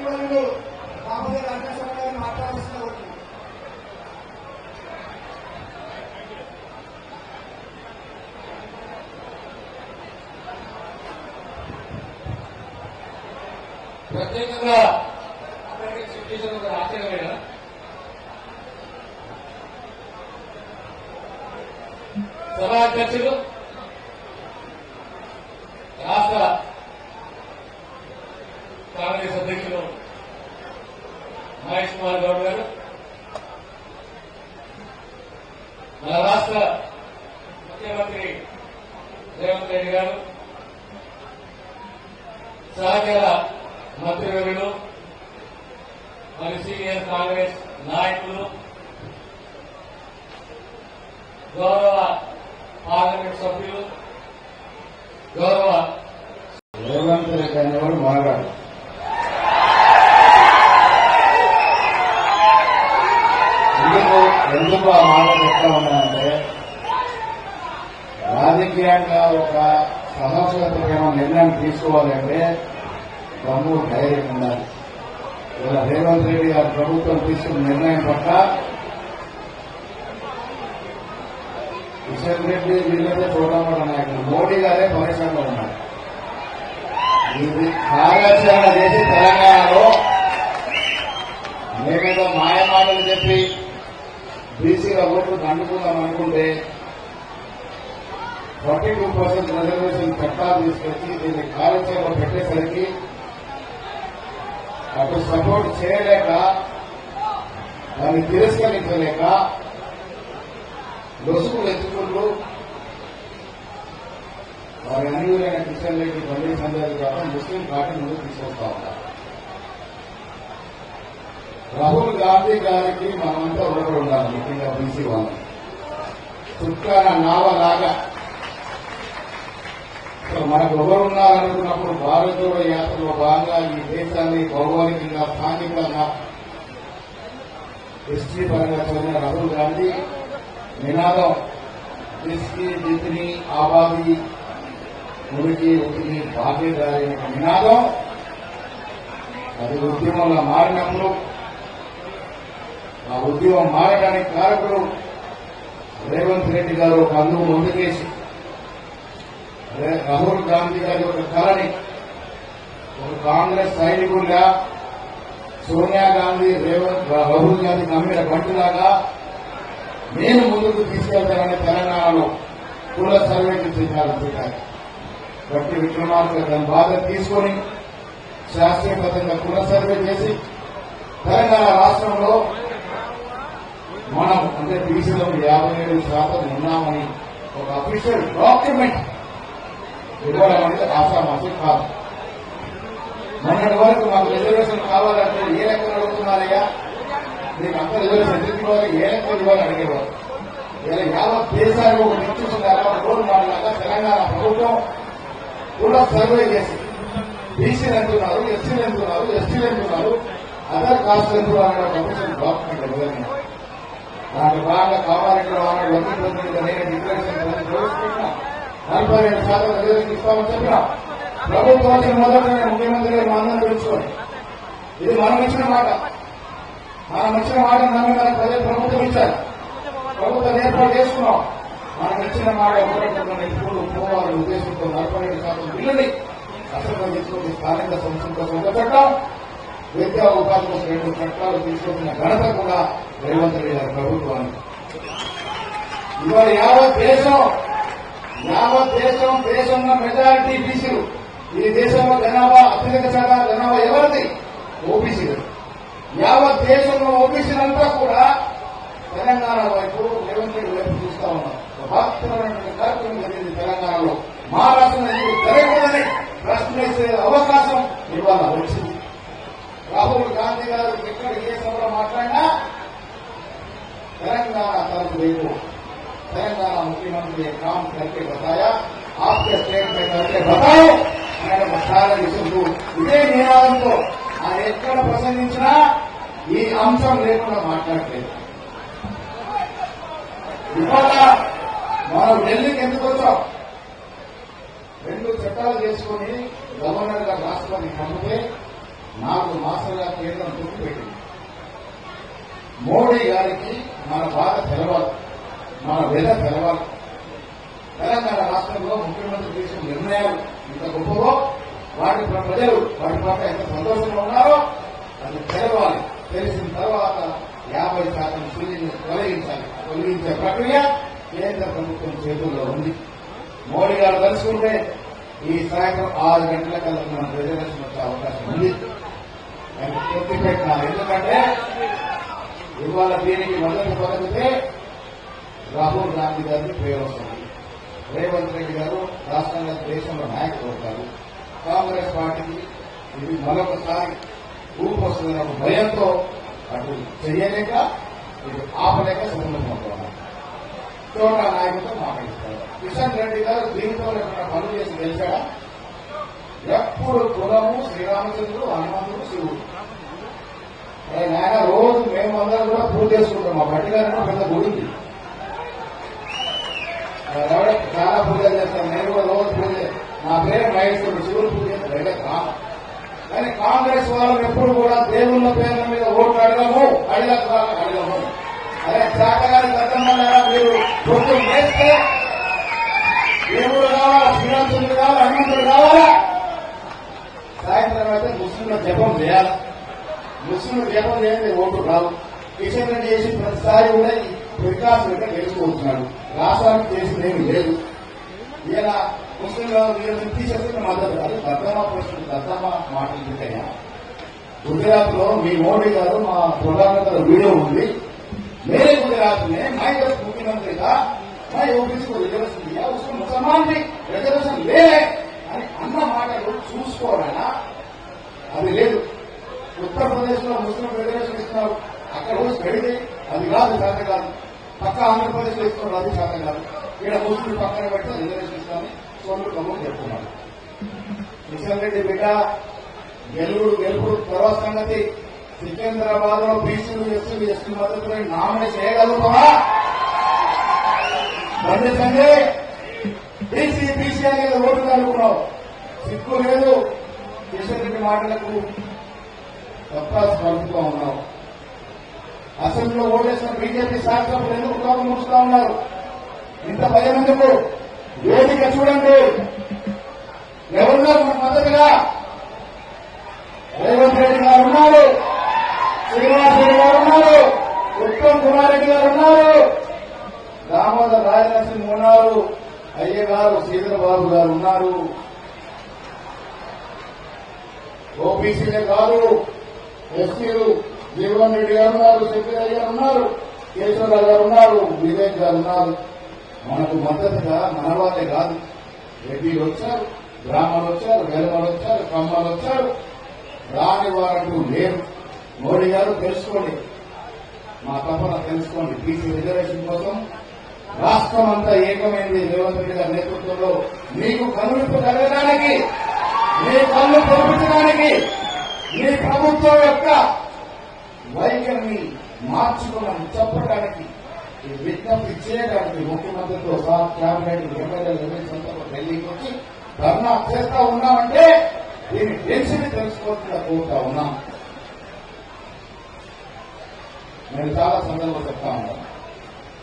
మంత్రివర్యులు బాబుగారు వెంకటేశ్వర గారు మాట్లాడాల్సిన ప్రత్యేకంగా సిచ్యువేషన్ ఒక ఆశ్చర్యమైన సభాధ్యక్షులు రాష్ట్ర కాంగ్రెస్ అధ్యక్షులు మహేష్ కుమార్ గౌడ్ గారు. మన రాష్ట్ర ముఖ్యమంత్రి రేవంత్ రెడ్డి గారు సహచర మంత్రివర్యులు మరి సీనియర్ కాంగ్రెస్ నాయకులు గౌరవ పార్లమెంట్ సభ్యులు గౌరవ రేవంత్ రెడ్డి అనేవాడు మారాడు ఎందుకు ఎందుకు ఆ మాట రాజకీయంగా ఒక సమస్యలతో నిర్ణయం తీసుకోవాలంటే దమ్ము ధైర్యం ఉండాలి. ఇలా రేవంత్ రెడ్డి గారు ప్రభుత్వం తీసుకున్న నిర్ణయం పట్ల కిషన్ రెడ్డి వీళ్ళైతే చూడడం నాయకులు మోడీ గారే పరిశ్రమలో ఉన్నారు. ఇది కార్యాచరణ చేసి తెలంగాణలో బీసీల ఓట్లు దండుకుందాం అనుకుంటే ఫార్టీ టూ పర్సెంట్ రిజర్వేషన్ చట్టాలు తీసుకొచ్చి దీన్ని కాలక్షేపం పెట్టేసరికి అటు సపోర్ట్ చేయలేక దాన్ని తిరస్కరించలేక లొసుగులు ఎత్తుకుంటూ వారి అనుగులైన కిషన్ రెడ్డి బండి సంజయ్ గారు ముస్లిం పార్టీ ముందుకు తీసుకొస్తా ఉన్నారు. రాహుల్ గాంధీ గారికి మనమంతా ఒకరు ఉండాలి ముఖ్యంగా బీసీ వాళ్ళు చుట్టాన నావలాగా మనకు ఎవరు ఉన్నారనుకున్నప్పుడు భారత జోడో యాత్రలో భాగంగా ఈ దేశాన్ని భౌగోళికంగా స్థానికంగా హిస్టరీ పరంగా చదివిన రాహుల్ గాంధీ నినాదం జిస్కి జితని ఆబాది మురికి ఉతిని భాగీదారి నినాదం అది ఉద్యమంలో మారినప్పుడు ఆ ఉద్యమం మారడానికి కారకుడు రేవంత్ రెడ్డి గారు ఒక అందుకు ముందుకేసి రాహుల్ గాంధీ గారి యొక్క కళని ఒక కాంగ్రెస్ సైనికుడిగా సోనియా గాంధీ రేవంత్ రాహుల్ గాంధీ నమ్మిన బంటులాగా నేను ముందుకు తీసుకెళ్తానని తెలంగాణలో కుల సర్వేకి శ్రీకారం చుట్టారు బట్టి విక్రమార్క దాని బాధ తీసుకొని శాస్త్రీయబద్ధంగా కుల సర్వే చేసి తెలంగాణ రాష్ట్రంలో మనం అంటే బీసీలో యాభై ఏడు శాతం ఉన్నామని ఒక అఫీషియల్ డాక్యుమెంట్ ఇవ్వడం అనేది ఆశామాసి కాదు. మొన్నటి వరకు మాకు రిజర్వేషన్ కావాలంటే ఏ లెక్కలు అడుగుతున్నారయ్యా? మీకు అంత రిజర్వేషన్ ఎందుకు ఏ లెక్కలు ఇవ్వాలి? అడిగేవారు. ఇలా యావత్ దేశాలు ఒక నిర్దిష్టంగా రోల్ మోడల్ లాగా తెలంగాణ ప్రభుత్వం కూడా సర్వే చేసి బీసీలు ఎంతున్నారు ఎస్సీలు ఎంతున్నారు ఎస్టీలు ఎంతున్నారు అదర్ కాస్ట్ ఎంతున్నారు అనే ఒక అఫీషియల్ డాక్యుమెంట్ ఇవ్వగలిగిన దాని బాగా కావాలంటే వాళ్ళ వకీల్ ప్రతినిధి నేను డిక్లరేషన్ ప్రవేశపెట్టిన నలభై రెండు శాతం రిజర్వేషన్ ఇస్తామని చెప్పినా? ప్రభుత్వం వచ్చిన మొదట నేను ముఖ్యమంత్రి గారు మా అందరం తెలుసుకోండి ఇది మనం ఇచ్చిన మాట. మనం ఇచ్చిన మాట నమ్మి మన ప్రజలు ప్రభుత్వం ఇచ్చారు. ప్రభుత్వం ఏర్పాటు చేసుకున్నాం. మనం ఇచ్చిన మాట ఒకరికొకరు ఇప్పుడు పోవాలని ఉద్దేశంతో నలభై రెండు శాతం బిల్లుని అసలు తీసుకొని స్థానిక సంస్థల కోసం పెట్టాం. విద్యా ఉపాధి కోసం రెండు చట్టాలు తీసుకొచ్చిన ఘనత కూడా రేవంత్ రెడ్డి గారి ప్రభుత్వానికి. ఇవాళ యావత్ దేశం యావత్ దేశం దేశంలో మెజారిటీ బీసీలు. ఈ దేశంలో జనాభా అత్యధిక శాతం జనాభా ఎవరిది? ఓబీసీలు. యావత్ దేశంలో ఓబీసీలంతా కూడా తెలంగాణ వైపు రేవంత్ రెడ్డి వైపు చూస్తా ఉన్నాం మహత్తరమైనటువంటి కార్యక్రమం జరిగింది తెలంగాణలో. మహారాష్ట్రలో ఎందుకు జరగకూడదని ప్రశ్నించే అవకాశం ఇవాళ వచ్చింది. రాహుల్ గాంధీ గారు ఎక్కడ ఏ సభలో మాట్లాడినా తెలంగాణ తరపు వైపు తెలంగాణ ముఖ్యమంత్రి ने काम करके बताया आपके स्टेट में करके बताओ ఆయన ఒక చాలా విషయంలో ఇదే నినాదంతో ఆయన ఎక్కడ ప్రసంగించినా ఈ అంశం లేకుండా మాట్లాడలేదు ఇవాళ మనం ఢిల్లీకి ఎందుకు వచ్చాం రెండు చట్టాలు చేసుకుని గవర్నర్ గా రాష్ట్రానికి పంపితే నాలుగు మాసాలుగా కేంద్రం పెట్టింది మోడీ గారికి మన బాధ తెలవాలి మన వెల తెలవాలి. తెలంగాణ రాష్ట్రంలో ముఖ్యమంత్రి తీసుకున్న నిర్ణయాలు ఇంత గొప్పవో? వాటి ప్రజలు వాటి పట్ల ఎంత సంతోషంగా ఉన్నారో అది తెలవాలి. తెలిసిన తర్వాత యాభై శాతం సూర్యుని తొలగించాలి. తొలగించే ప్రక్రియ కేంద్ర ప్రభుత్వం చేతుల్లో ఉంది. మోడీ గారు తెలుసుకుంటే ఈ సాయంత్రం ఆరు గంటల కల్లా మనం రిజర్వేషన్ వచ్చే అవకాశం ఉంది. పెట్టినారు ఎందుకంటే ఇవాళ దీనికి మద్దతు పలికితే రాహుల్ గాంధీ గారికి పేరు రేవంత్ రెడ్డి గారు రాష్ట్రంలో దేశంలో నాయకులు అవుతారు. కాంగ్రెస్ పార్టీకి ఇది మరొకసారి ఊపు వస్తుందన్న ఒక భయంతో అటు చేయలేక ఇది ఆపలేక సఫలమవుతున్నారు చోట నాయకులతో మాట్లాడిస్తారు కిషన్ రెడ్డి గారు దీంతో పనులు చేసి గెలిచాడా? ఎప్పుడు కులము శ్రీరామచంద్రుడు హనుమంతుడు శివుడు. నాయన రోజు మేము అందరం కూడా పూజ చేసుకుంటాం. మా బట్టి గారు పెద్ద గుడి చాలా పూజలు చేస్తాను నేను కూడా రోజు పూజ నా పేరు మహేశ్వరుడు శివుడు పూజ చేస్తాను కాదు. కానీ కాంగ్రెస్ వాళ్ళు ఎప్పుడు కూడా దేవుళ్ళ పేర్ల మీద ఓట్లు అడగము అడగకు అడగము. అదే శాఖగారి గతంలో మీరు పొద్దు వేస్తే దేవుడు కావాలా శ్రీరామచంద్రుడు కావాలా హనుమంతుడు కావాలా సాయంత్రం అయితే ముస్లింల జపం చేయాలి ముస్లింలు జపం చేయండి ఓటు రావు కిషన్ రెడ్డి చేసి ప్రతిసారి కూడా ఈ వికాస్ రెడ్డి గెలుచుకుంటున్నాడు రాష్ట్రానికి చేసింది ఏమి లేదు ఈయన ముస్లింలు మీరు తీసేస్తున్న మద్దతు అది దద్దమ్మ ప్రశ్న దద్దమ్మ మాటలు తింటాయా గుజరాత్ లో మీ మోడీ గారు మా ప్రధానమంత్రి వీడియో ఉంది मेरे गुजरात में मैं जब मुख्यमंत्री था मैं ओबीसी को रिजर्वेशन दिया उसको मुसलमान भी रिजर्वेशन ले అని అన్న మాటలు చూసుకోవాలన్నా అది లేదు ఉత్తరప్రదేశ్లో ముస్లిం రిజర్వేషన్ ఇస్తున్నారు అక్కడ రోజు పెడితే అది కాదు శాతం కాదు. పక్క ఆంధ్రప్రదేశ్లో ఇస్తున్నారు అది శాతం కాదు. ఇక్కడ ముస్లిం పక్కన పెట్టి రిజర్వేషన్ ఇస్తామని సోములు కబుర్లు చెప్తున్నారు. కిషన్ రెడ్డి బిడ్డ గెలుపుడు గెలుపుడు తర్వాత సంగతి సికింద్రాబాద్లో బీసీలు ఎస్సీలు ఎస్టీ మద్దతులు నామినేట్ చేయగలుగుతామా? బంధించండి బీసీ బీసీ అనేది ఓటు కలుగుతున్నావు సిక్కు లేదు. కిషన్ రెడ్డి మాటలకు తప్ప స్పందుతూ ఉన్నాం అసెంబ్లీలో ఓటేసిన బీజేపీ శాసనసభ్యులు ఎందుకు తోక ముడుస్తూ ఉన్నారు. ఇంత భయం ఎందుకు? వేదిక చూడండి. ఎవరున్నారు మన మద్దతుగా రేవంత్ రెడ్డి గారు ఉన్నారు. శ్రీనివాస రెడ్డి గారు ఉన్నారు. ఉత్తమ్ కుమార్ రెడ్డి గారు ఉన్నారు. దామోదర్ రాజనరసింహ ఉన్నారు. అయ్య గారు శ్రీధరబాబు గారు ఉన్నారు. ఓబీసీలే కాదు ఎస్సీలు జీవన్ రెడ్డి గారు ఉన్నారు శంకరయ్య గారు ఉన్నారు కేశవరావు గారు ఉన్నారు వివేక్ గారు ఉన్నారు. మనకు మద్దతుగా మన వాళ్ళే కాదు. రెడ్డిలు వచ్చారు బ్రాహ్మణులు వచ్చారు వెలమలు వచ్చారు కమ్మలు వచ్చారు. రాని వారంటూ లేరు. మోడీ గారు తెలుసుకోండి. మా తపన తెలుసుకోండి. బీసీ రిజర్వేషన్ కోసం రాష్ట్రం అంతా ఏకమైంది. రేవంత్ రెడ్డి గారి నేతృత్వంలో మీకు కనువిప్పు కలగడానికి మీ కళ్ళు తెరిపించడానికి మీ ప్రభుత్వం యొక్క వైఖరిని మార్చుకోమని చెప్పడానికి విజ్ఞప్తి చేయడానికి ముఖ్యమంత్రితో సహా క్యాబినెట్ ఎమ్మెల్యేలు ఎమ్మెల్సీ ఢిల్లీకి వచ్చి ధర్నా చేస్తా ఉన్నామంటే దీని తెలిసి తెలుసుకోవాల్సిన కోరుతా ఉన్నాం. నేను చాలా సందర్భం చెప్తా ఉన్నాను.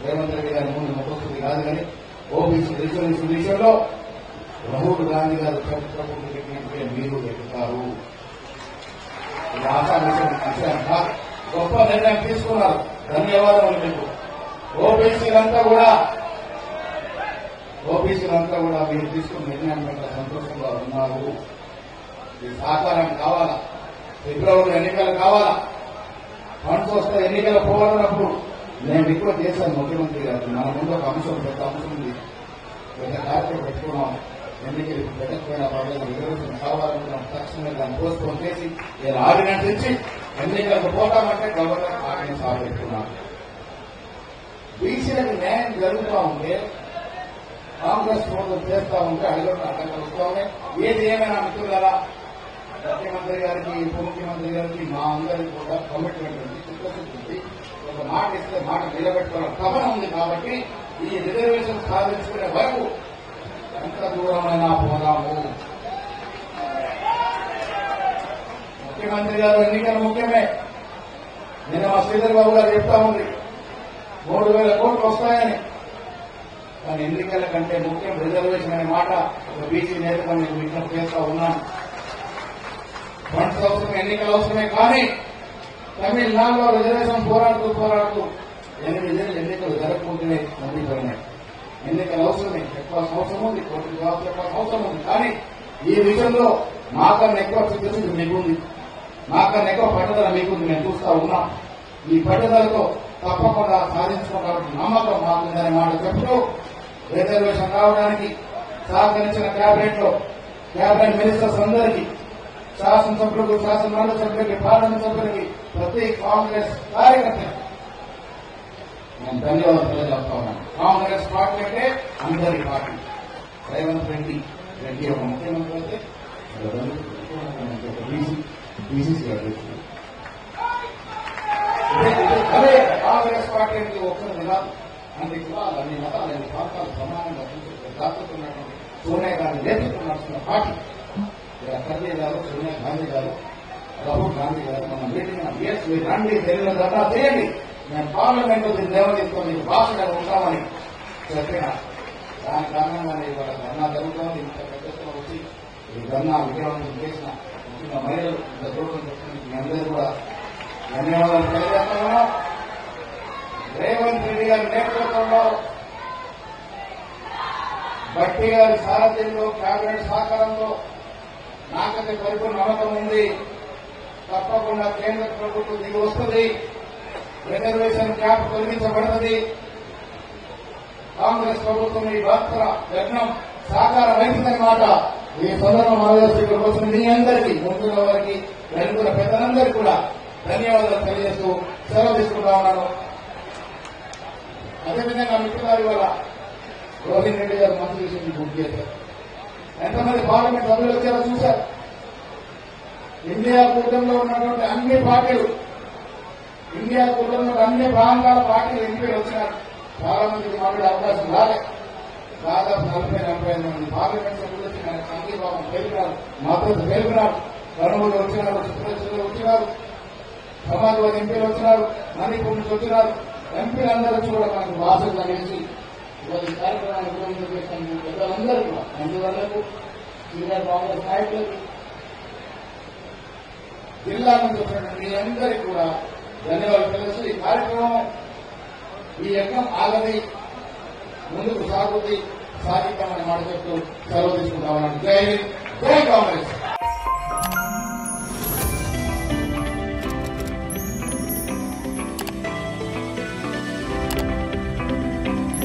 రేవంత్ రెడ్డి గారి ముందు ముఖస్తుంది కాదు కానీ ఓబీసీ రిజర్వేషన్ విషయంలో రాహుల్ గాంధీ గారు చరిత్రకు మీరు ఎక్కుతారు ఇది ఆశా గొప్ప నిర్ణయం తీసుకున్నారు ధన్యవాదాలు మీకు ఓబీసీలంతా కూడా ఓబీసీలంతా కూడా మీరు తీసుకున్న నిర్ణయం పట్ల సంతోషంగా ఉన్నారు ఈ సహకారం కావాలా? ఫిబ్రవరి ఎన్నికలు కావాలా? ఫండ్స్ వస్తే ఎన్నికలు పోవాలన్నప్పుడు నేను రిక్వెస్ట్ చేశాను ముఖ్యమంత్రి గారు మన ముందు ఒక అంశం పెద్ద అంశం ఉంది పెద్ద కార్యక్రమం పెట్టుకున్నాం ఎన్నికలు పెట్టకపోయినా పర్లేదు ఈరోజు కావాలనుకున్నాం తక్షణమే దాన్ని పోస్ట్పోన్ చేసి నేను ఆర్డినెన్స్ ఇచ్చి ఎన్నికలకు పోతామంటే గవర్నర్ ఆర్డినెన్స్ ఆపెట్టుకున్నాను బీసీలకు న్యాయం జరుగుతూ ఉంటే కాంగ్రెస్ ప్రభుత్వం చేస్తా ఉంటే అడుగుతున్న అడ్డంగా వస్తూ ఏది ఏమైనా మిత్రులారా ముఖ్యమంత్రి గారికి ఉప ముఖ్యమంత్రి గారికి మా అందరికి కూడా కమిట్మెంట్ ఉంది చిత్తశుద్ధి ఉంది ఒక మాట ఇస్తే మాట నిలబెట్టుకున్న తపన ఉంది కాబట్టి ఈ రిజర్వేషన్ సాధించుకునే వరకు ఎంత దూరమైనా పోదాము. ముఖ్యమంత్రి గారు ఎన్నికలు ముఖ్యమే. నిన్న మా శ్రీధర్ బాబు గారు చెప్తా ఉంది. మూడు వేల కోట్లు వస్తాయని. కానీ ఎన్నికల కంటే ముఖ్యం రిజర్వేషన్ అనే మాట ఒక బీసీ నేతగా నేను విజ్ఞప్తి చేస్తా ఉన్నాను. ఫండ్స్ అవసరమే ఎన్నికలు అవసరమే కానీ తమిళనాడులో రిజర్వేషన్ పోరాడుతూ పోరాడుతూ ఎనిమిది ఎన్నికలు ఎన్నికలు జరగకుంటేనే జరిగినాయి. ఎన్నికలు అవసరమే? ఎక్కువ అవసరం ఉంది కోటి జవాబు చెప్పాల్సిన అవసరం ఉంది. కానీ ఈ విషయంలో మాకన్నా ఎక్కువ చిత్తశుద్ధి మీకుంది. మాకన్నా ఎక్కువ పట్టుదల మీకుంది మేము చూస్తా ఉన్నాం. ఈ పట్టుదలతో తప్పకుండా సాధించుకుంటాం నమ్మకం మాకుందనే మాట చెప్తూ రిజర్వేషన్ రావడానికి సహకరించిన కేబినెట్లో కేబినెట్ మినిస్టర్స్ అందరికీ శాసనసభ్యులకు శాసనమండలి సభ్యులకి పార్లమెంట్ సభ్యులకి ప్రతి కాంగ్రెస్ కార్యకర్త నేను ధన్యవాదాలు తెలియజేస్తా ఉన్నాను కాంగ్రెస్ పార్టీ అంటే అందరి పార్టీ. రేవంత్ రెడ్డి రెడ్డి ఒక ముఖ్యమంత్రి అయితే బీసీసీ అధ్యక్షుడు అదే కాంగ్రెస్ పార్టీ అంటే ఒక్కరిది కాదు అన్ని కులాలు అన్ని మతాలు అన్ని ప్రాంతాలు సమానంగా దాచుతున్నటువంటి సోనియా గాంధీ నేతృత్వం నడుస్తున్న పార్టీ. ఇలా సంజయ్ గారు సోనియా గాంధీ గారు రాహుల్ గాంధీ గారు మనం మీటింగ్ ఎస్ రండి తెలుగు దాకా చేయండి. నేను పార్లమెంట్ దీన్ని దేవతీసుకొని భాషగా ఉంటామని చెప్పిన. దాని కారణంగా ఇవాళ ధర్నా జరుగుతోంది. ఇంత పెద్ద వచ్చి ఈ ధర్నా విజయవంతం చేసిన ముఖ్యంగా మహిళలు ఇంత దూరం చేసిన మీ అందరూ కూడా ధన్యవాదాలు తెలియజేస్తున్నాను. రేవంత్ రెడ్డి గారి నేతృత్వంలో భట్టి గారి సారథ్యంలో కేబినెట్ సహకారంలో నాకైతే పరిపూర్ణ నమ్మకం ఉంది. తప్పకుండా కేంద్ర ప్రభుత్వం దిగి వస్తుంది. రిజర్వేషన్ క్యాప్ తొలగించబడుతుంది. కాంగ్రెస్ ప్రభుత్వం ఈ భక్తుల యజ్ఞం సాకారం అవుతుందన్నమాట ఈ సందర్భం ఆలోచన కోసం మీ అందరికీ ముందున్న వారికి వెనుకున్న పెద్దలందరికీ కూడా ధన్యవాదాలు తెలియజేస్తూ సెలవు తీసుకుంటా ఉన్నాను. అదేవిధంగా మిత్రులారి వల్ల రోహిణ్ రెడ్డి గారు మంత్రి విషయం బుక్ చేశారు. ఎంతమంది పార్లమెంట్ సభ్యులు వచ్చారో చూశారు. ఇండియా కూటమిలో ఉన్నటువంటి అన్ని పార్టీలు ఇండియా కూటమిలో అన్ని ప్రాంతాల పార్టీలు ఎన్నికలు వచ్చినారు. చాలా మందికి మాట్లాడే అవకాశం రాలే. దాదాపు నలభై నలభై ఐదు మంది పార్లమెంట్ సభ్యులు వచ్చి నాకు సంఘీభావం తెలిపినారు మద్దతు తెలిపినారు కర్నూలు వచ్చినారు చిత్రచూరు వచ్చినారు. సమాజ్వాదీ ఎంపీలు వచ్చినారు. మణిపూర్ నుంచి వచ్చినారు. ఎంపీలందరూ కూడా మనకు భాషలు అనేసి ఇవాళ కార్యక్రమాన్ని ఉపయోగించిన చేసిన పెద్దలందరూ కూడా మంత్రులకు సీనియర్ కాంగ్రెస్ నాయకులకు జిల్లా నుంచి వచ్చినటువంటి మీ అందరికీ కూడా ధన్యవాదాలు. తెలుసు ఈ కార్యక్రమం ఈ యజ్ఞం ఆగది ముందుకు సాగుతుంది. సాగిద్దామని మాట చెప్తూ సెలవు తీసుకుంటామని జై జై కాంగ్రెస్.